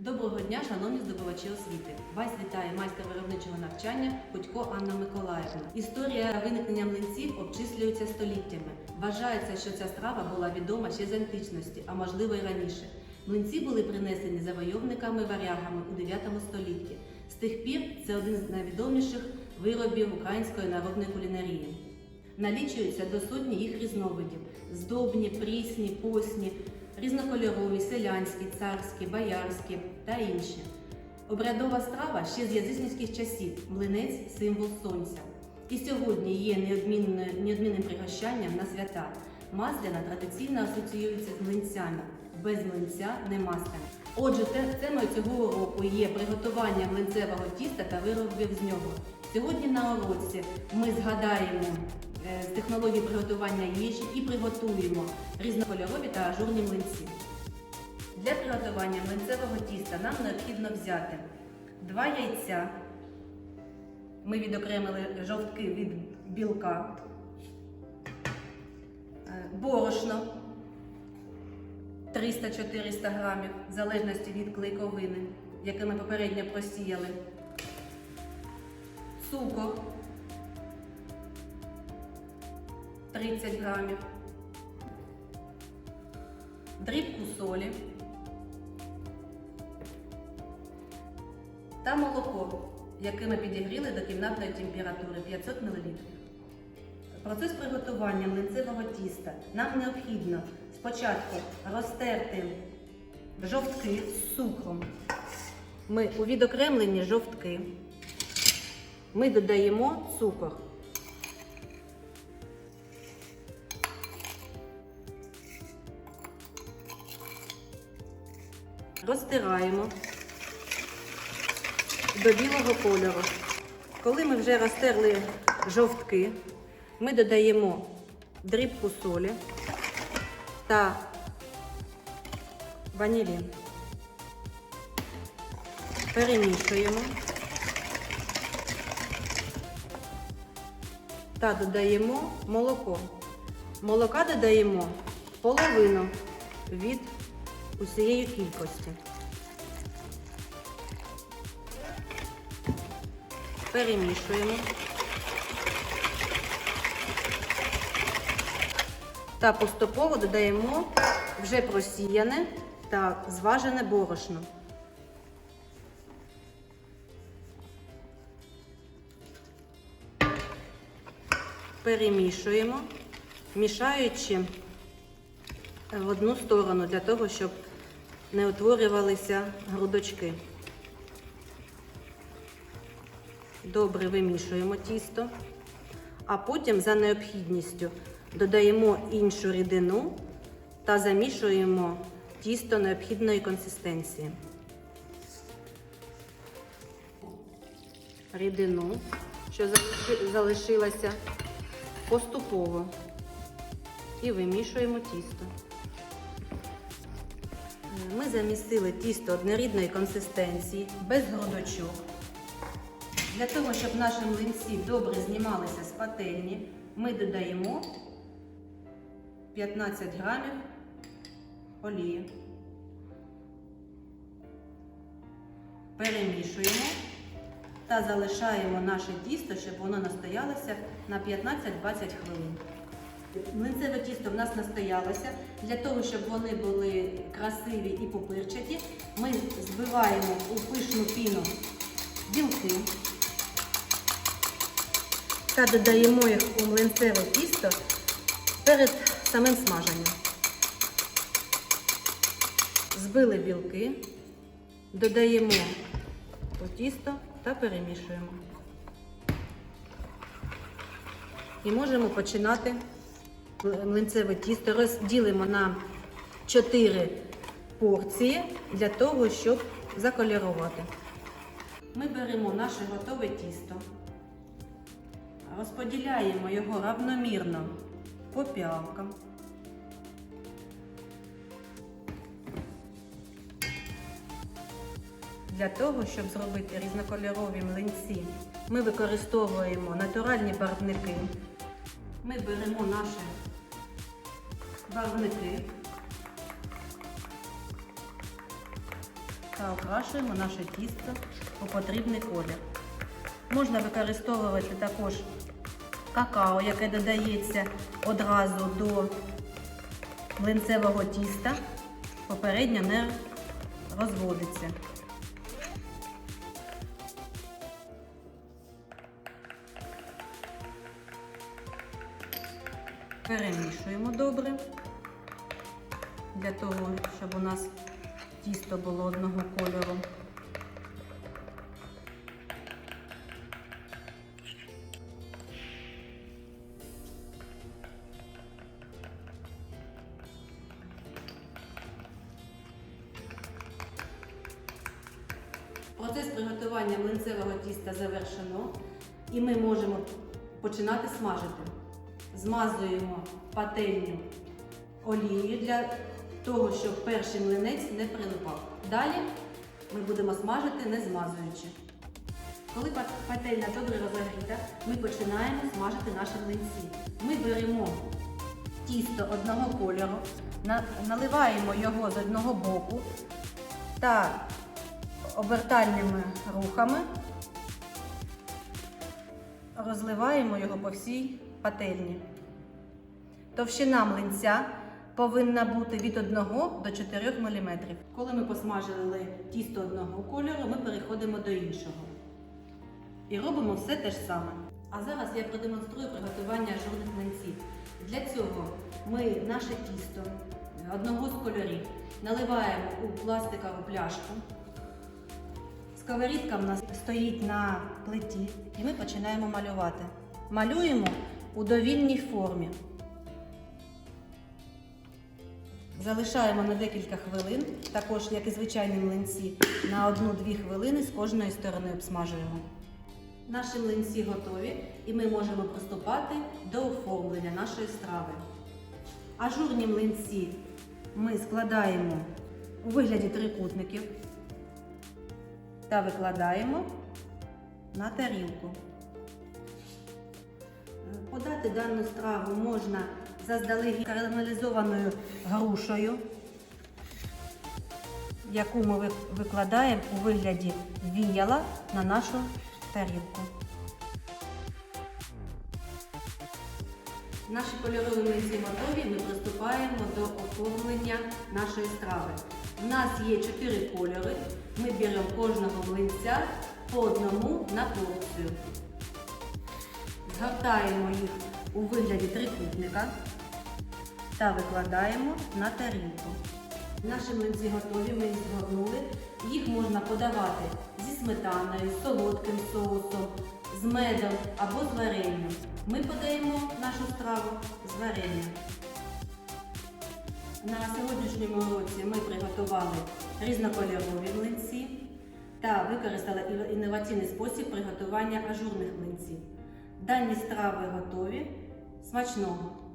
Доброго дня, шановні здобувачі освіти! Вас вітає майстер виробничого навчання Ходько Анна Миколаївна. Історія виникнення млинців обчислюється століттями. Вважається, що ця страва була відома ще з античності, а можливо й раніше. Млинці були принесені завойовниками-варягами у 9 столітті. З тих пір це один з найвідоміших виробів української народної кулінарії. Налічується до сотні їх різновидів: здобні, прісні, посні, різнокольорові, селянські, царські, боярські та інші. Обрядова страва ще з язичницьких часів, млинець символ сонця. І сьогодні є неодмінним пригощанням на свята. Масляна традиційно асоціюється з млинцями. Без млинця не масляна. Отже, те- темою цього уроку є приготування млинцевого тіста та виробів з нього. Сьогодні на уроці ми згадаємо з технології приготування їжі і приготуємо різнокольорові та ажурні млинці. Для приготування млинцевого тіста нам необхідно взяти два яйця. Ми відокремили жовтки від білка, Е, борошно 300-400 грамів, в залежності від клейковини, яке ми попередньо просіяли, цукор 30 грамів, дрібку солі та молоко, яке ми підігріли до кімнатної температури 500 мл. Процес приготування млинцевого тіста нам необхідно спочатку розтерти жовтки з цукром. Ми у відокремлені жовтки. Ми додаємо цукор. Розтираємо до білого кольору. Коли ми вже розтерли жовтки, ми додаємо дрібку солі та ванілін. Перемішуємо та додаємо молоко. Молока додаємо половину від усієї кількості. Перемішуємо. Та поступово додаємо вже просіяне та зважене борошно. Перемішуємо, мішаючи в одну сторону для того, щоб не утворювалися грудочки. Добре вимішуємо тісто, а потім за необхідністю додаємо іншу рідину та замішуємо тісто необхідної консистенції. Рідину, що залиши- залишилася, поступово і вимішуємо тісто. Ми замісили тісто однорідної консистенції, без грудочок. Для того, щоб наші млинці добре знімалися з пательні, ми додаємо 15 грамів олії. Перемішуємо та залишаємо наше тісто, щоб воно настоялося на 15-20 хвилин. Млинцеве тісто в нас настоялося. Для того, щоб вони були красиві і попирчаті, ми збиваємо у пишну піну білки та додаємо їх у млинцеве тісто перед самим смаженням. Збили білки, додаємо у тісто та перемішуємо. І можемо починати млинцеве тісто. Розділимо на 4 порції для того, щоб закольорувати. Ми беремо наше готове тісто. Розподіляємо його равномірно по піалкам. Для того, щоб зробити різнокольорові млинці, ми використовуємо натуральні барвники. Ми беремо наші барвники, та окрашуємо наше тісто у потрібний колір. Можна використовувати також какао, яке додається одразу до млинцевого тіста, попередньо не розводиться. Перемішуємо добре для того, щоб у нас тісто було одного кольору. Процес приготування млинцевого тіста завершено і ми можемо починати смажити. Змазуємо пательню олією для того, щоб перший млинець не прилипав. Далі ми будемо смажити, не змазуючи. Коли пат- пательня добре розігріта, ми починаємо смажити наші млинці. Ми беремо тісто одного кольору, наливаємо його з одного боку та обертальними рухами розливаємо його по всій пательні. Товщина млинця повинна бути від 1 до 4 мм. Коли ми посмажили тісто одного кольору, ми переходимо до іншого. І робимо все те ж саме. А зараз я продемонструю приготування жовтих млинців. Для цього ми наше тісто одного з кольорів наливаємо у пластикову пляшку. Сковорідка в нас стоїть на плиті і ми починаємо малювати. Малюємо у довільній формі. Залишаємо на декілька хвилин, також як і звичайні млинці, на одну-дві хвилини з кожної сторони обсмажуємо. Наші млинці готові і ми можемо приступати до оформлення нашої страви. Ажурні млинці ми складаємо у вигляді трикутників та викладаємо на тарілку. Подати дану страву можна заздалегідь карамелізованою грушею, яку ми викладаємо у вигляді віяла на нашу тарілку. Наші кольорові млинці готові, ми приступаємо до оформлення нашої страви. У нас є чотири кольори. Ми беремо кожного млинця по одному на порцію. Згортаємо їх у вигляді трикутника та викладаємо на тарілку. Наші млинці готові, ми їх згорнули. Їх можна подавати зі сметаною, з солодким соусом, з медом або з варенням. Ми подаємо нашу страву з варенням. На сьогоднішньому уроці ми приготували різнокольорові млинці та використали інноваційний спосіб приготування ажурних млинців. Дані страви готові. Смачного!